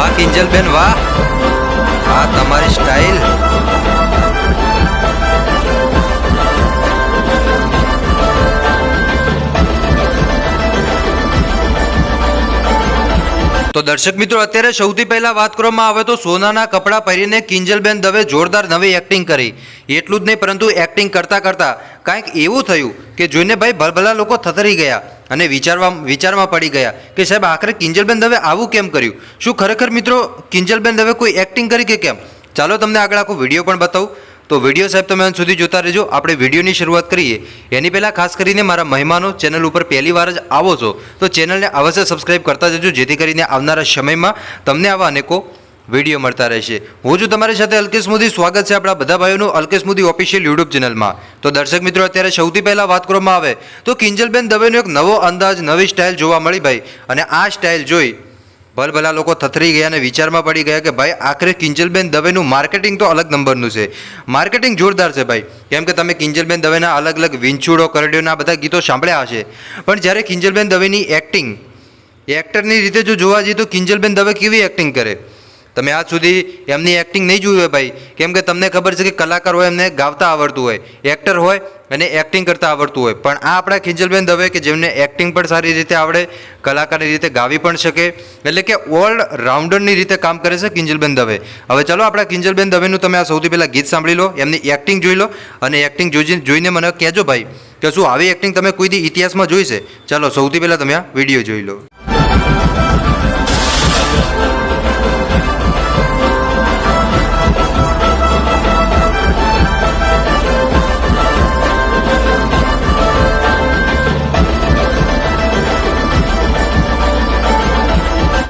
વાહ કિંજલબેન વાહ. આ તમારી સ્ટાઇલ. તો દર્શક મિત્રો, અત્યારે સૌથી પહેલા વાત કરવામાં આવે તો સોનાના કપડાં પહેરીને કિંજલબેન દવે જોરદાર નવી એક્ટિંગ કરી. એટલું જ નહીં, પરંતુ એક્ટિંગ કરતાં કરતાં કાંઈક એવું થયું કે જોઈને ભાઈ ભલભલા લોકો થથરી ગયા અને વિચારવા વિચારમાં પડી ગયા કે સાહેબ, આખરે કિંજલબેન દવે આવું કેમ કર્યું? શું ખરેખર મિત્રો, કિંજલબેન દવે કોઈ એક્ટિંગ કરી કે કેમ? ચાલો તમને આગળ આખો વીડિયો પણ બતાવું. તો વીડિયો સાહેબ તમે અંત સુધી જોતા રહેજો. આપણે વિડીયોની શરૂઆત કરીએ. એની પહેલાં ખાસ કરીને મારા મહેમાનો ચેનલ ઉપર પહેલી વાર જ આવો છો, તો ચેનલને અવશ્ય સબસ્ક્રાઈબ કરતા જજો, જેથી કરીને આવનારા સમયમાં તમને આવા અનેકો વીડિયો મળતા રહેશે. હું છું તમારી સાથે અલ્કેશ મોદી. સ્વાગત છે આપણા બધા ભાઈઓનું અલ્કેશ મોદી ઓફિશિયલ યુટ્યુબ ચેનલમાં. તો દર્શક મિત્રો, અત્યારે સૌથી પહેલાં વાત કરવામાં આવે, તો કિંજલબેન દવેનો એક નવો અંદાજ, નવી સ્ટાઇલ જોવા મળી ભાઈ. અને આ સ્ટાઇલ જોઈ ભલભલા લોકો થથરી ગયા અને વિચારમાં પડી ગયા કે ભાઈ, આખરે કિંજલબેન દવેનું માર્કેટિંગ તો અલગ નંબરનું છે. માર્કેટિંગ જોરદાર છે ભાઈ. કેમ કે તમે કિંજલબેન દવેના અલગ અલગ વિંછુડો કરડીઓના બધા ગીતો સાંભળ્યા હશે. પણ જ્યારે કિંજલબેન દવેની એક્ટિંગ એક્ટરની રીતે જો જોવા જઈએ તો કિંજલબેન દવે કેવી એક્ટિંગ કરે? તમે આજ સુધી એમની એક્ટિંગ નહીં જોઈ હોય ભાઈ. કેમ કે તમને ખબર છે કે કલાકાર હોય એમને ગાવતા આવડતું હોય એક્ટર હોય અને એક્ટિંગ કરતા આવડતું હોય. પણ આ આપણા ખિંજલબેન દવે કે જેમને એક્ટિંગ પણ સારી રીતે આવડે, કલાકારની રીતે ગાવી પણ શકે, એટલે કે ઓલ રાઉન્ડરની રીતે કામ કરે છે કિંજલબેન દવે. હવે ચાલો આપણા કિંજલબેન દવેનું તમે આ સૌથી પહેલાં ગીત સાંભળી લો, એમની એક્ટિંગ જોઈ લો અને એક્ટિંગ જોઈ જોઈને મને કહેજો ભાઈ કે શું આવી એક્ટિંગ તમે કોઈ દી ઇતિહાસમાં જોઈ છે? ચાલો સૌથી પહેલાં તમે આ વીડિયો જોઈ લો.